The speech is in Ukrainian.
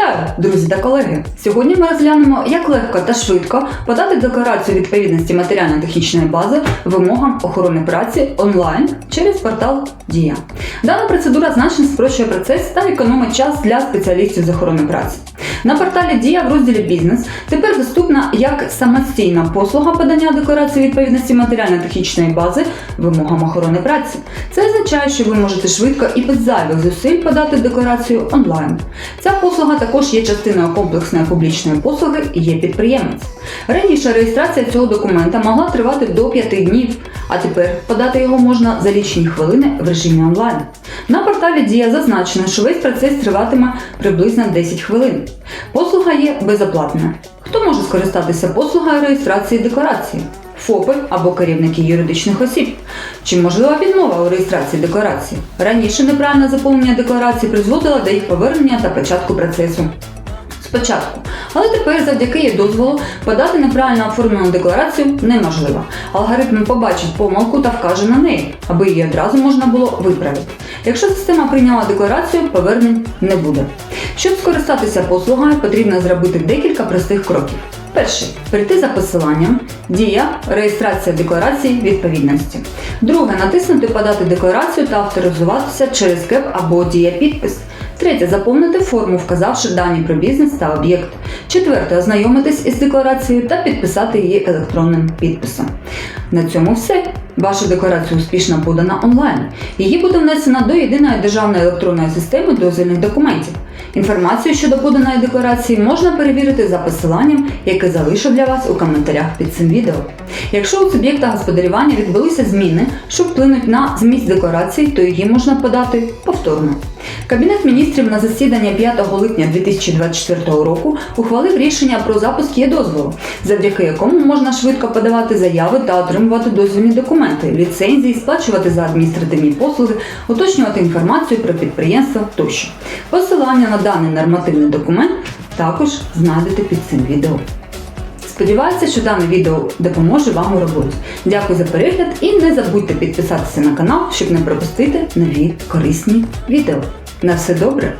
Вітаю, друзі та колеги! Сьогодні ми розглянемо, як легко та швидко подати декларацію відповідності матеріально-технічної бази вимогам охорони праці онлайн через портал Дія. Дана процедура значно спрощує процес та економить час для спеціалістів з охорони праці. На порталі Дія в розділі Бізнес тепер доступна як самостійна послуга подання декларації відповідності матеріально-технічної бази вимогам охорони праці. Це означає, що ви можете швидко і без зайвих зусиль подати декларацію онлайн. Ця послуга також є частиною комплексної публічної послуги і є підприємець. Раніше реєстрація цього документа могла тривати до 5 днів, а тепер подати його можна за лічені хвилини в режимі онлайн. На порталі Дія зазначено, що весь процес триватиме приблизно 10 хвилин. Послуга є безоплатною. Хто може скористатися послугою реєстрації декларації? ФОПи або керівники юридичних осіб. Чи можлива відмова у реєстрації декларації? Раніше неправильне заповнення декларації призводило до їх повернення та початку процесу. Спочатку. Але тепер завдяки її дозволу подати неправильно оформлену декларацію неможливо. Алгоритм побачить помилку та вкаже на неї, аби її одразу можна було виправити. Якщо система прийняла декларацію, повернень не буде. Щоб скористатися послугою, потрібно зробити декілька простих кроків. Перший перейти за посиланням Дія реєстрація декларації відповідності. Друге натиснути Подати декларацію та авторизуватися через КЕП або Дія підпис. Третє заповнити форму, вказавши дані про бізнес та об'єкт. Четверте ознайомитись із декларацією та підписати її електронним підписом. На цьому все. Ваша декларація успішно подана онлайн. Її буде внесена до єдиної державної електронної системи дозвільних документів. Інформацію щодо поданої декларації можна перевірити за посиланням, яке залишу для вас у коментарях під цим відео. Якщо у суб'єкта господарювання відбулися зміни, що вплинуть на зміст декларації, то її можна подати повторно. Кабінет міністрів на засідання 5 липня 2024 року ухвалив рішення про запуск є-дозволу, завдяки якому можна швидко подавати заяви та отримувати дозвільні документи, ліцензії, сплачувати за адміністративні послуги, уточнювати інформацію про підприємства тощо. Посилання на даний нормативний документ також знайдете під цим відео. Сподіваюся, що дане відео допоможе вам у роботі. Дякую за перегляд і не забудьте підписатися на канал, щоб не пропустити нові корисні відео. На все добре!